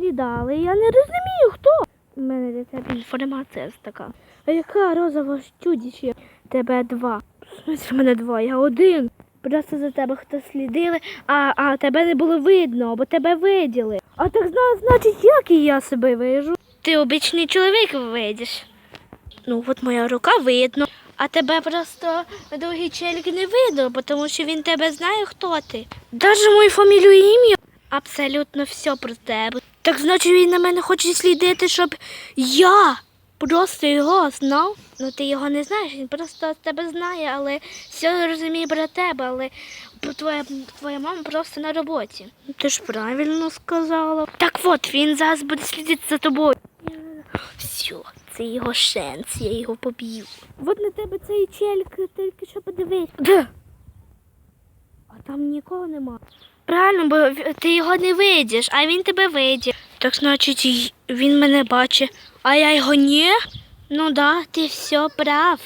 сліда, я не розумію, хто. У мене для тебе інформація така. А яка розова чудіще? Тебе два. В мене два, я один. Просто за тебе хтось слідили, а, а тебе не було видно, бо тебе виділи. А так значить, як і я себе вижу? Ти обичний чоловік видиш. Ну, от моя рука видно. А тебе просто другий челік не видно, тому що він тебе знає, хто ти. Даже мою фамілію і ім'я. Абсолютно все про тебе. Так значить він на мене хоче слідити, щоб я просто його знав. Ну ти його не знаєш, він просто тебе знає, але все розуміє про тебе, але твоя, твоя мама просто на роботі. Ти ж правильно сказала. Так от, він зараз буде слідити за тобою. Все, це його шанс, я його поб'ю. От на тебе цей челік тільки що подивись. Де? А там нікого нема. Правильно, бо ти його не видиш, а він тебе видить. Так значить, він мене бачить, а я його ні? Ну да, ти все прав.